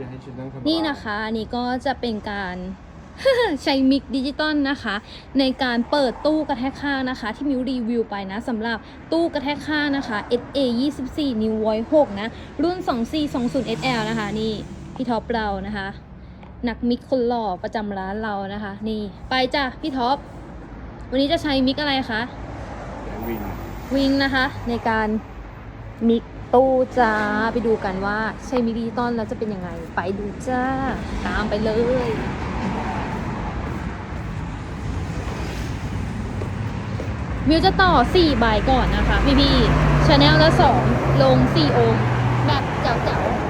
จะให้ฉันนั่งทำอะไรนี่นะคะอันนี้ก็จะเป็นการใช้มิกดิจิตอลนะคะ ในการเปิดตู้กระแทกข้างนะคะ ที่มิวรีวิวไปนะสำหรับตู้กระแทกข้างนะคะ SA 24 New Voice 6นะ รุ่น 2420 SL นะคะ นี่พี่ท็อปเรานะคะ นักมิกคนหล่อประจำร้านเรานะคะ นี่ไปจ้ะพี่ท็อป วันนี้จะใช้มิกอะไรคะแต่วินวิงนะคะ ในการมิก ตู้จ้าไปดูกันว่าใช้มิดีตอนแล้วจะเป็นยังไง ไปดูจ้า ตามไปเลยมิวจะต่อ 4 ใบก่อนนะคะ พี่พี่ชาแนลละ 2 ลง4โอห์มแบบเจ๋วๆ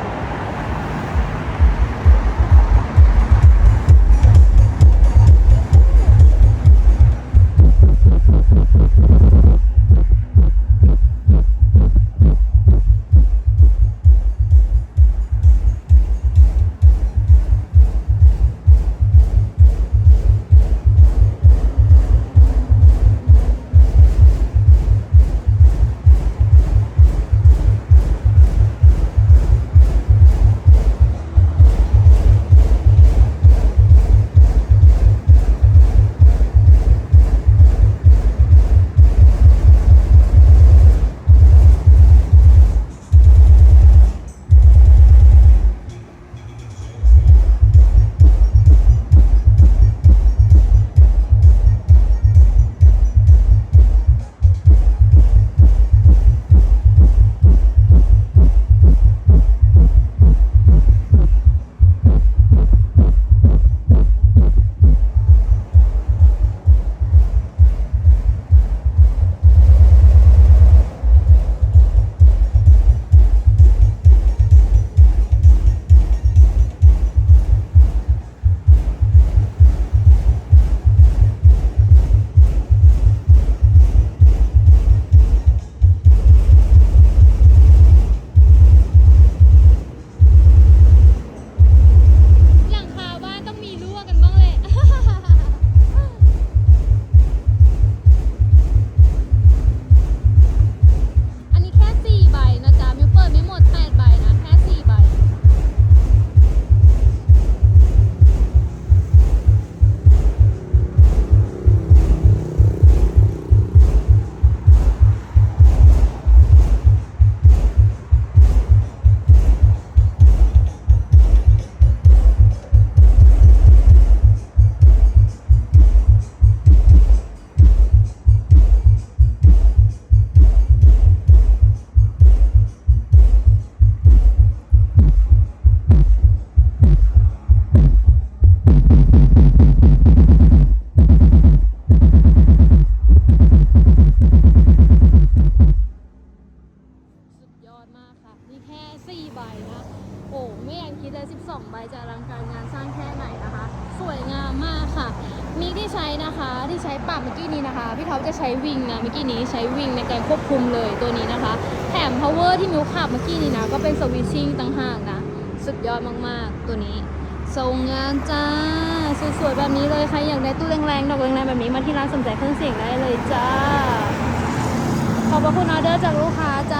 ค่ะมีที่ใช้นะคะที่ใช้ปรับเมื่อกี้นี้นะคะ พี่ท็อปจะใช้วิงนะเมื่อกี้นี้ใช้วิงในการควบคุมเลยตัวนี้นะคะ แถม power ที่มิวขับเมื่อกี้นี้นะก็เป็นสวิตชิ่งต่างหากนะ สุดยอดมากๆ ตัวนี้ทรงงานจ้า สวยๆ แบบนี้เลยใครอยากได้ตู้แรงๆ ดอกแรงๆ แบบนี้มาที่ร้านสนใจเครื่องเสียงได้เลยจ้า ขอบพระคุณออเดอร์จากลูกค้าจ้า